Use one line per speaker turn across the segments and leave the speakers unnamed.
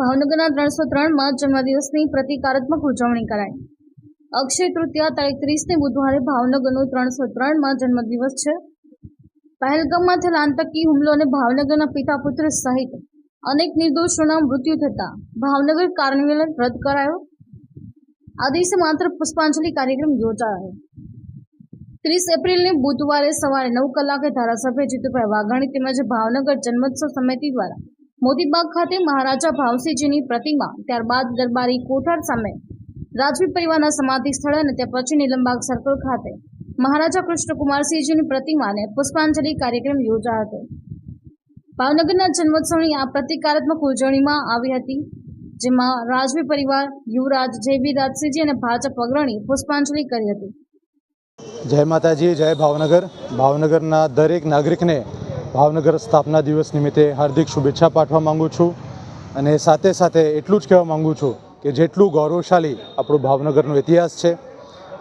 ભાવનગરના ત્રણસો ત્રણમાં જન્મદિવસની પ્રતિકારાત્મક ઉજવણી કરાઈ. અક્ષય તૃતીયા તારીખ ત્રીસને બુધવારે ભાવનગરનો ત્રણસો ત્રણમાં જન્મદિવસ છે. પહેલગામમાં થયેલા આતંકી હુમલો અને ભાવનગરના પિતા પુત્ર સહિત અનેક નિર્દોષોના મૃત્યુ થતા ભાવનગર કાર્નિવલ રદ કરાયો. આ દિવસે માત્ર પુષ્પાંજલિ કાર્યક્રમ યોજાયો. ત્રીસ એપ્રિલને બુધવારે સવારે નવ કલાકે ધારાસભ્ય જીતુભાઈ વાઘાણી તેમજ ભાવનગર જન્મોત્સવ સમિતિ દ્વારા મોતીબાગ ખાતે મહારાજા ભાવસિંહજીની પ્રતિમા, ત્યારબાદ દરબારી કોઠાર સામે રાજવી પરિવારના સમાધિ સ્થળ અને ત્યાં પછી નીલમબાગ સર્કલ ખાતે મહારાજા કૃષ્ણકુમારસિંહજીની પ્રતિમાને પુષ્પાંજલિ કાર્યક્રમ યોજાયો હતો. ભાવનગરના જન્મોત્સવની આ પ્રતિકારાત્મક ઉજવણીમાં આવી હતી, જેમાં રાજવી પરિવાર, યુવરાજ જેબી રાજસિંહજી અને ભાજપ અગ્રણી પુષ્પાંજલિ કરી હતી.
જય માતાજી, જય ભાવનગર. ભાવનગરના દરેક નાગરિકને ભાવનગર સ્થાપના દિવસ નિમિત્તે હાર્દિક શુભેચ્છા પાઠવા માંગુ છું અને સાથે સાથે એટલું જ કહેવા માંગુ છું કે જેટલું ગૌરવશાળી આપણું ભાવનગરનો ઇતિહાસ છે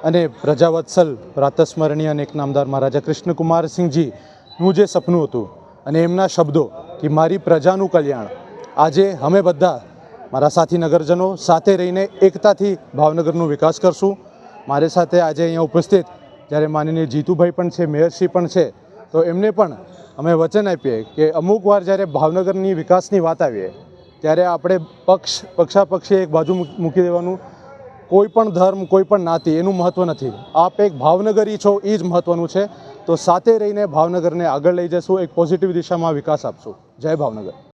અને પ્રજાવત્સલ પ્રાતસ્મરણીય અને એક નામદાર મહારાજા કૃષ્ણકુમારસિંહજીનું જે સપનું હતું અને એમના શબ્દો કે મારી પ્રજાનું કલ્યાણ, આજે અમે બધા મારા સાથી નગરજનો સાથે રહીને એકતાથી ભાવનગરનો વિકાસ કરશું. મારી સાથે આજે અહીંયા ઉપસ્થિત જ્યારે માનનીય જીતુભાઈ પણ છે, મેયરશ્રી પણ છે તો એમને પણ અમે વચન આપીએ કે અમુક વાર જ્યારે ભાવનગરની વિકાસની વાત આવીએ, ત્યારે આપણે પક્ષ, પક્ષાપક્ષી એક બાજુ મૂકી દેવાનું. કોઈ પણ ધર્મ, કોઈ પણ નાતી, એનું મહત્ત્વ નથી. આપ એક ભાવનગરી છો, એ જ મહત્ત્વનું છે. તો સાથે રહીને ભાવનગરને આગળ લઈ જશું, એક પોઝિટિવ દિશામાં વિકાસ આપશું. જય ભાવનગર.